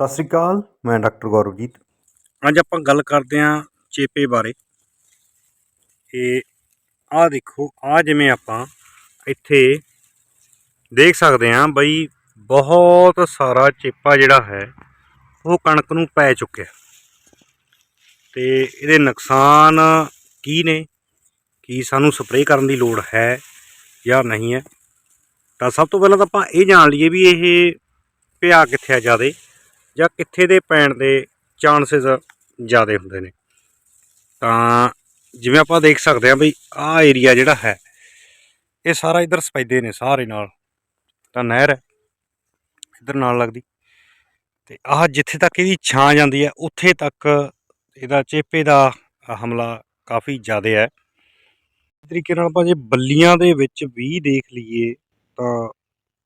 ਸਤਿ ਸ੍ਰੀ ਅਕਾਲ, ਮੈਂ ਡਾਕਟਰ ਗੌਰਵਜੀਤ। ਅੱਜ ਆਪਾਂ ਗੱਲ ਕਰਦੇ ਹਾਂ ਚੇਪੇ ਬਾਰੇ। ਇਹ ਆਹ ਦੇਖੋ, ਆਹ ਜਿਵੇਂ ਆਪਾਂ ਇੱਥੇ ਦੇਖ ਸਕਦੇ ਹਾਂ ਬਈ ਬਹੁਤ ਸਾਰਾ ਚੇਪਾ ਜਿਹੜਾ ਹੈ, ਉਹ ਕਣਕ ਨੂੰ ਪੈ ਚੁੱਕਿਆ। ਤੇ ਇਹਦੇ ਨੁਕਸਾਨ ਕੀ ਨੇ? ਕੀ ਸਾਨੂੰ ਸਪਰੇਅ ਕਰਨ ਦੀ ਲੋੜ ਹੈ ਜਾਂ ਨਹੀਂ ਹੈ? ਤਾਂ ਸਭ ਤੋਂ ਪਹਿਲਾਂ ਤਾਂ ਆਪਾਂ ਇਹ ਜਾਣ ਲਈਏ ਵੀ ਇਹ ਪਿਆ ਕਿੱਥੇ ਆ ਜ਼ਿਆਦੇ। ਜਾਂ ਕਿੱਥੇ ਦੇ ਪੈਣ ਦੇ ਚਾਂਸਸ ਜ਼ਿਆਦਾ ਹੁੰਦੇ ਨੇ। ਤਾਂ ਜਿਵੇਂ ਆਪਾਂ ਦੇਖ ਸਕਦੇ ਹਾਂ ਬਈ ਆਹ ਏਰੀਆ ਜਿਹੜਾ ਹੈ, ਇਹ ਸਾਰਾ ਇਧਰ ਸਪੈਦੇ ਨੇ ਸਾਰੇ ਨਾਲ। ਤਾਂ ਨਹਿਰ ਹੈ, ਇਧਰ ਨਾਲ ਲੱਗਦੀ। ਤੇ ਆਹ ਜਿੱਥੇ ਤੱਕ ਇਹਦੀ ਛਾਂ ਜਾਂਦੀ ਹੈ, ਉੱਥੇ ਤੱਕ ਇਹਦਾ ਚੇਪੇ ਦਾ ਹਮਲਾ ਕਾਫੀ ਜ਼ਿਆਦਾ ਹੈ। ਇਸ ਤਰੀਕੇ ਨਾਲ ਆਪਾਂ ਜੇ ਬੱਲੀਆਂ ਦੇ ਵਿੱਚ ਵੀ ਦੇਖ ਲਈਏ ਤਾਂ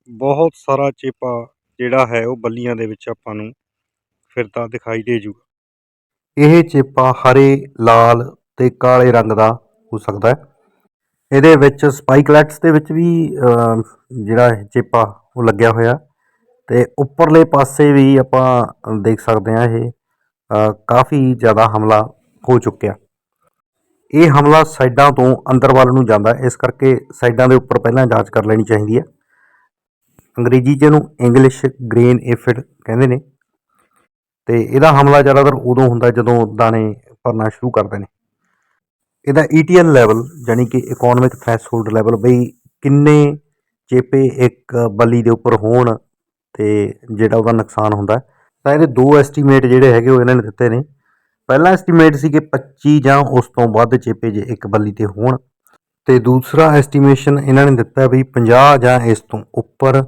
ਬਹੁਤ ਸਾਰਾ ਚੇਪਾ ਜਿਹੜਾ ਹੈ ਉਹ ਬੱਲੀਆਂ ਦੇ ਵਿੱਚ ਆਪਾਂ ਨੂੰ ਫਿਰਦਾ ਦਿਖਾਈ ਦੇ ਜੂਗਾ। ਇਹ ਚੇਪਾ ਹਰੇ, ਲਾਲ ਤੇ ਕਾਲੇ ਰੰਗ ਦਾ ਹੋ ਸਕਦਾ ਹੈ। ਇਹਦੇ ਵਿੱਚ ਸਪਾਈਕਲੈਟਸ ਦੇ ਵਿੱਚ ਵੀ ਜਿਹੜਾ ਚੇਪਾ ਉਹ ਲੱਗਿਆ ਹੋਇਆ। ਤੇ ਉੱਪਰਲੇ ਪਾਸੇ ਵੀ ਆਪਾਂ ਦੇਖ ਸਕਦੇ ਹਾਂ ਇਹ ਕਾਫੀ ਜ਼ਿਆਦਾ ਹਮਲਾ ਹੋ ਚੁੱਕਿਆ। ਇਹ ਹਮਲਾ ਸਾਈਡਾਂ ਤੋਂ ਅੰਦਰ ਵੱਲ ਨੂੰ ਜਾਂਦਾ ਇਸ ਕਰਕੇ ਸਾਈਡਾਂ ਦੇ ਉੱਪਰ ਪਹਿਲਾਂ ਜਾਂਚ ਕਰ ਲੈਣੀ ਚਾਹੀਦੀ ਹੈ। ਅੰਗਰੇਜ਼ੀ 'ਚ ਇਹਨੂੰ ਇੰਗਲਿਸ਼ ਗ੍ਰੇਨ ਏਫਿਡ ਕਹਿੰਦੇ ਨੇ। ਤੇ ਇਹਦਾ ਹਮਲਾ ਜ਼ਿਆਦਾਤਰ ਉਦੋਂ ਹੁੰਦਾ ਜਦੋਂ ਦਾਣੇ ਭਰਨਾ ਸ਼ੁਰੂ ਕਰਦੇ ਨੇ। ਇਹਦਾ ETL ਲੈਵਲ ਯਾਨੀ ਕਿ ਇਕਨੋਮਿਕ ਥ੍ਰੈਸ਼ਹੋਲਡ ਲੈਵਲ ਬਈ ਕਿੰਨੇ ਚੇਪੇ ਇੱਕ ਬੱਲੀ ਦੇ ਉੱਪਰ ਹੋਣ ਤੇ ਜਿਹੜਾ ਉਹਦਾ ਨੁਕਸਾਨ ਹੁੰਦਾ ਤਾਂ ਇਹਦੇ ਦੋ ਐਸਟੀਮੇਟ ਜਿਹੜੇ ਹੈਗੇ ਉਹ ਇਹਨਾਂ ਨੇ ਦਿੱਤੇ ਨੇ। ਪਹਿਲਾ ਐਸਟੀਮੇਟ ਸੀ ਕਿ 25 ਜਾਂ ਉਸ ਤੋਂ ਵੱਧ ਚੇਪੇ ਜੇ ਇੱਕ ਬੱਲੀ ਤੇ ਹੋਣ। ਤੇ ਦੂਸਰਾ ਐਸਟੀਮੇਸ਼ਨ ਇਹਨਾਂ ਨੇ ਦਿੱਤਾ ਵੀ 50 ਜਾਂ ਇਸ ਤੋਂ ਉੱਪਰ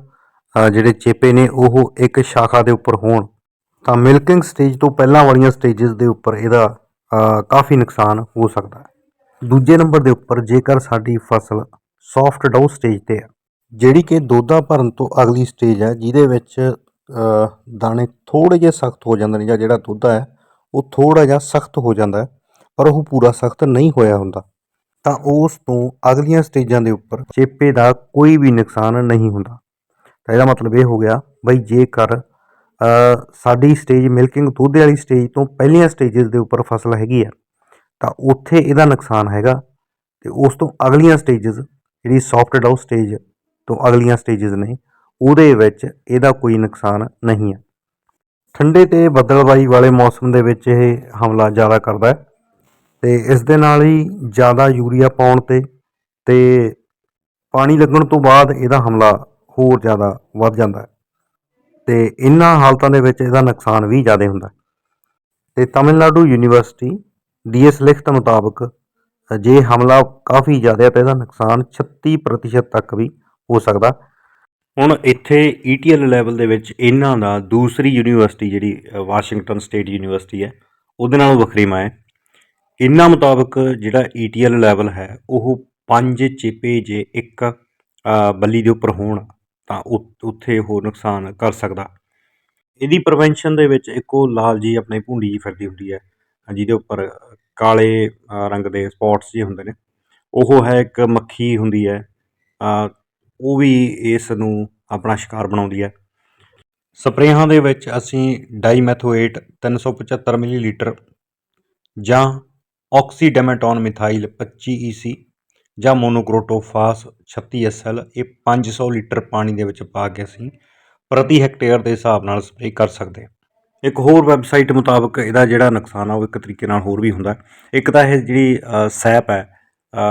ਜਿਹੜੇ ਚੇਪੇ ਨੇ, ਉਹ ਇੱਕ ਸ਼ਾਖਾ ਦੇ ਉੱਪਰ ਹੋਣ। ਤਾਂ ਮਿਲਕਿੰਗ ਸਟੇਜ ਤੋਂ ਪਹਿਲਾਂ ਵਾਲੀਆਂ ਸਟੇजेस ਦੇ ਉੱਪਰ ਇਹਦਾ ਕਾਫੀ ਨੁਕਸਾਨ ਹੋ ਸਕਦਾ ਹੈ। ਦੂਜੇ ਨੰਬਰ ਦੇ ਉੱਪਰ, ਜੇਕਰ ਸਾਡੀ ਫਸਲ ਸੌਫਟ ਡਾਊ ਸਟੇਜ ਤੇ ਹੈ, ਜਿਹੜੀ ਕਿ ਦੋਦਾ ਭਰਨ ਤੋਂ ਅਗਲੀ ਸਟੇਜ ਹੈ, ਜਿਹਦੇ ਵਿੱਚ ਦਾਣੇ ਥੋੜੇ ਜਿਹੇ ਸਖਤ ਹੋ ਜਾਂਦੇ ਨੇ, ਜਾਂ ਜਿਹੜਾ ਦੋਦਾ ਹੈ, ਉਹ ਥੋੜਾ ਜਿਹਾ ਸਖਤ ਹੋ ਜਾਂਦਾ ਪਰ ਉਹ ਪੂਰਾ ਸਖਤ ਨਹੀਂ ਹੋਇਆ ਹੁੰਦਾ। ਤਾਂ ਉਸ ਤੋਂ ਅਗਲੀਆਂ ਸਟੇਜਾਂ ਦੇ ਉੱਪਰ, ਚੇਪੇ ਦਾ ਕੋਈ ਵੀ ਨੁਕਸਾਨ ਨਹੀਂ ਹੁੰਦਾ। ਤਾਂ ਇਹਦਾ ਮਤਲਬ ਇਹ ਹੋ ਗਿਆ ਬਈ ਜੇਕਰ ਸਾਡੀ ਸਟੇਜ ਮਿਲਕਿੰਗ ਦੁੱਧ ਵਾਲੀ ਸਟੇਜ ਤੋਂ ਪਹਿਲੀਆਂ ਸਟੇजेस ਦੇ ਉੱਪਰ ਫਸਲ ਹੈਗੀ ਆ, ਤਾਂ ਉੱਥੇ ਇਹਦਾ ਨੁਕਸਾਨ ਹੈਗਾ ਤੇ ਉਸ ਤੋਂ ਅਗਲੀਆਂ ਸਟੇजेस ਜਿਹੜੀ ਸੌਫਟ ਡਾਊ ਸਟੇਜ ਤੋਂ ਅਗਲੀਆਂ ਸਟੇजेस ਨੇ, ਉਹਦੇ ਵਿੱਚ ਇਹਦਾ ਕੋਈ ਨੁਕਸਾਨ ਨਹੀਂ ਹੈ ਠੰਡੇ ਤੇ ਬੱਦਲਬਾਈ ਵਾਲੇ ਮੌਸਮ ਦੇ ਵਿੱਚ ਇਹ ਹਮਲਾ ਜ਼ਿਆਦਾ ਕਰਦਾ ਹੈ ਤੇ ਇਸ ਦੇ ਨਾਲ ਹੀ ਜ਼ਿਆਦਾ ਯੂਰੀਆ ਪਾਉਣ ਤੇ ਤੇ ਪਾਣੀ ਲੱਗਣ ਤੋਂ ਬਾਅਦ ਇਹਦਾ ਹਮਲਾ ਹੋਰ ਜ਼ਿਆਦਾ ਵੱਧ ਜਾਂਦਾ ਹੈ। ਤੇ ਇਨ੍ਹਾਂ ਹਾਲਤਾਂ ਦੇ ਵਿੱਚ ਇਹਦਾ ਨੁਕਸਾਨ ਵੀ ਜ਼ਿਆਦਾ ਹੁੰਦਾ ਹੈ। ਤੇ ਤਾਮਿਲਨਾਡੂ ਯੂਨੀਵਰਸਿਟੀ ਡੀਐਸ ਲਿਖਤ ਮੁਤਾਬਕ ਜੇ ਹਮਲਾ ਕਾਫੀ ਜ਼ਿਆਦਾ ਹੈ ਤਾਂ ਇਹਦਾ ਨੁਕਸਾਨ 36% ਤੱਕ ਵੀ ਹੋ ਸਕਦਾ ਹੁਣ ਇੱਥੇ ETL ਲੈਵਲ ਦੇ ਵਿੱਚ ਇਹਨਾਂ ਦਾ ਦੂਸਰੀ ਯੂਨੀਵਰਸਿਟੀ ਜਿਹੜੀ ਵਾਸ਼ਿੰਗਟਨ ਸਟੇਟ ਯੂਨੀਵਰਸਿਟੀ ਹੈ, ਉਹਦੇ ਨਾਲੋਂ ਵੱਖਰੀਮਾ ਹੈ। ਇਹਨਾਂ ਮੁਤਾਬਕ ਜਿਹੜਾ ETL ਲੈਵਲ ਹੈ, ਉਹ ਪੰਜ ਚਿਪੇ ਜੇ ਇੱਕ ਬੱਲੀ ਦੇ ਉੱਪਰ ਹੋਣ ਤਾਂ ਉ- ਉੱਥੇ ਉਹ ਨੁਕਸਾਨ ਕਰ ਸਕਦਾ। ਇਹਦੀ ਪ੍ਰੀਵੈਂਸ਼ਨ ਦੇ ਵਿੱਚ ਇੱਕੋ ਲਾਲ ਜੀ ਆਪਣੇ ਭੁੰਡੀ ਜੀ ਫਿਰਦੀ ਹੁੰਦੀ ਹੈ, ਜਿਹਦੇ ਉੱਪਰ ਕਾਲੇ ਰੰਗ ਦੇ ਸਪੌਟਸ ਜਿਹੇ ਹੁੰਦੇ ਨੇ। ਉਹ ਹੈ ਇੱਕ ਮੱਖੀ ਹੁੰਦੀ ਹੈ ਉਹ ਵੀ ਇਸ ਨੂੰ ਆਪਣਾ ਸ਼ਿਕਾਰ ਬਣਾਉਂਦੀ ਹੈ। ਸਪਰੇਹਾਂ ਦੇ ਵਿੱਚ ਅਸੀਂ ਡਾਈਮੈਥੋਏਟ 375 ਮਿਲੀਲੀਟਰ ਜਾਂ ਆਕਸੀਡੈਮੇਟੋਨ ਮਿਥਾਈਲ 25 EC ਜਾਂ ਮੋਨੋਕ੍ਰੋਟੋਫਾਸ 36 SL ਇਹ 500 ਲੀਟਰ ਪਾਣੀ ਦੇ ਵਿੱਚ ਪਾ ਕੇ ਅਸੀਂ ਪ੍ਰਤੀ ਹੈਕਟੇਅਰ ਦੇ ਹਿਸਾਬ ਨਾਲ ਸਪਰੇਅ ਕਰ ਸਕਦੇ ਹਾਂ। ਇੱਕ ਹੋਰ ਵੈਬਸਾਈਟ ਮੁਤਾਬਕ ਇਹਦਾ ਜਿਹੜਾ ਨੁਕਸਾਨ ਆ, ਉਹ ਇੱਕ ਤਰੀਕੇ ਨਾਲ ਹੋਰ ਵੀ ਹੁੰਦਾ। ਇੱਕ ਤਾਂ ਇਹ ਜਿਹੜੀ ਸੈਪ ਹੈ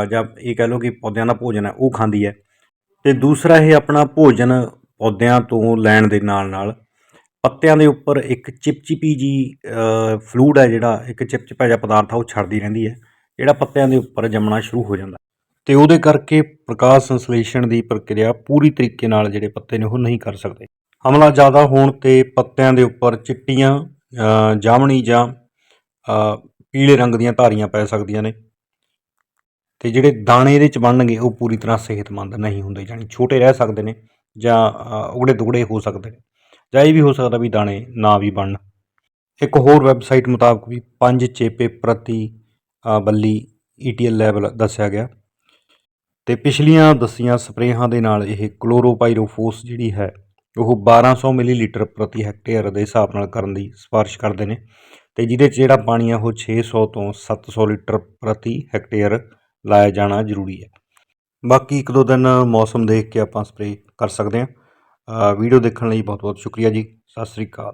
ਜਾਂ ਇਹ ਕਹਿ ਲਓ ਕਿ ਪੌਦਿਆਂ ਦਾ ਭੋਜਨ ਹੈ, ਉਹ ਖਾਂਦੀ ਹੈ। ਤੇ ਦੂਸਰਾ ਇਹ ਆਪਣਾ ਭੋਜਨ ਪੌਦਿਆਂ ਤੋਂ ਲੈਣ ਦੇ ਨਾਲ ਨਾਲ ਪੱਤਿਆਂ ਦੇ ਉੱਪਰ ਇੱਕ ਚਿਪਚਿਪੀ ਜੀ ਫਲੂਡ ਹੈ ਜਿਹੜਾ, ਇੱਕ ਚਿਪਚਿਪਾ ਜਿਹਾ ਪਦਾਰਥ ਆ, ਉਹ ਛੱਡਦੀ ਰਹਿੰਦੀ ਹੈ। ਜਿਹੜਾ ਪੱਤਿਆਂ ਦੇ ਉੱਪਰ ਜੰਮਣਾ ਸ਼ੁਰੂ ਹੋ ਜਾਂਦਾ। ਤੇ ਉਹਦੇ ਕਰਕੇ ਪ੍ਰਕਾਸ਼ ਸੰਸਲੇਸ਼ਣ ਦੀ ਪ੍ਰਕਿਰਿਆ ਪੂਰੀ ਤਰੀਕੇ ਨਾਲ ਜਿਹੜੇ ਪੱਤੇ ਨੇ ਉਹ ਨਹੀਂ ਕਰ ਸਕਦੇ। ਹਮਲਾ ਜ਼ਿਆਦਾ ਹੋਣ ਤੇ ਪੱਤਿਆਂ ਦੇ ਉੱਪਰ ਚਿੱਟੀਆਂ ਜਾਮਣੀ ਜਾਂ ਪੀਲੇ ਰੰਗ ਦੀਆਂ ਧਾਰੀਆਂ ਪੈ ਸਕਦੀਆਂ ਨੇ। ਤੇ ਜਿਹੜੇ ਦਾਣੇ ਇਹਦੇ ਚ ਬਣਨਗੇ ਉਹ ਪੂਰੀ ਤਰ੍ਹਾਂ ਸਿਹਤਮੰਦ ਨਹੀਂ ਹੁੰਦੇ ਯਾਨੀ ਛੋਟੇ ਰਹਿ ਸਕਦੇ ਨੇ ਜਾਂ ਉਗੜੇ ਦੁਗੜੇ ਹੋ ਸਕਦੇ ਨੇ। ਜਾਂ ਇਹ ਵੀ ਹੋ ਸਕਦਾ ਵੀ ਦਾਣੇ ਨਾ ਵੀ ਬਣਨ। ਇੱਕ ਹੋਰ ਵੈਬਸਾਈਟ ਮੁਤਾਬਕ ਵੀ 5 ਚੇਪੇ ਪ੍ਰਤੀ ਅ, ਬੱਲੀ ETL ਲੈਵਲ ਦੱਸਿਆ ਗਿਆ। ਤੇ ਪਿਛਲੀਆਂ ਦੱਸੀਆਂ ਸਪਰੇਹਾਂ ਦੇ ਨਾਲ ਇਹ ਕਲੋਰੋਪਾਈਰੋਫੋਸ ਜਿਹੜੀ ਹੈ, ਉਹ 1200 ਮਿਲੀਲੀਟਰ ਪ੍ਰਤੀ ਹੈਕਟੇਅਰ ਦੇ ਹਿਸਾਬ ਨਾਲ ਕਰਨ ਦੀ ਸਿਫਾਰਿਸ਼ ਕਰਦੇ ਨੇ ਤੇ ਜਿਹਦੇ 'ਚ ਜਿਹੜਾ ਪਾਣੀ ਆ, ਉਹ 600 ਤੋਂ 700 ਲੀਟਰ ਪ੍ਰਤੀ ਹੈਕਟੇਅਰ ਲਾਇਆ ਜਾਣਾ ਜ਼ਰੂਰੀ ਹੈ। ਬਾਕੀ ਇੱਕ ਦੋ ਦਿਨ ਮੌਸਮ ਦੇਖ ਕੇ ਆਪਾਂ ਸਪਰੇਅ ਕਰ ਸਕਦੇ ਹਾਂ। ਵੀਡੀਓ ਦੇਖਣ ਲਈ ਬਹੁਤ ਬਹੁਤ ਸ਼ੁਕਰੀਆ ਜੀ। ਸਤਿ ਸ੍ਰੀ ਅਕਾਲ।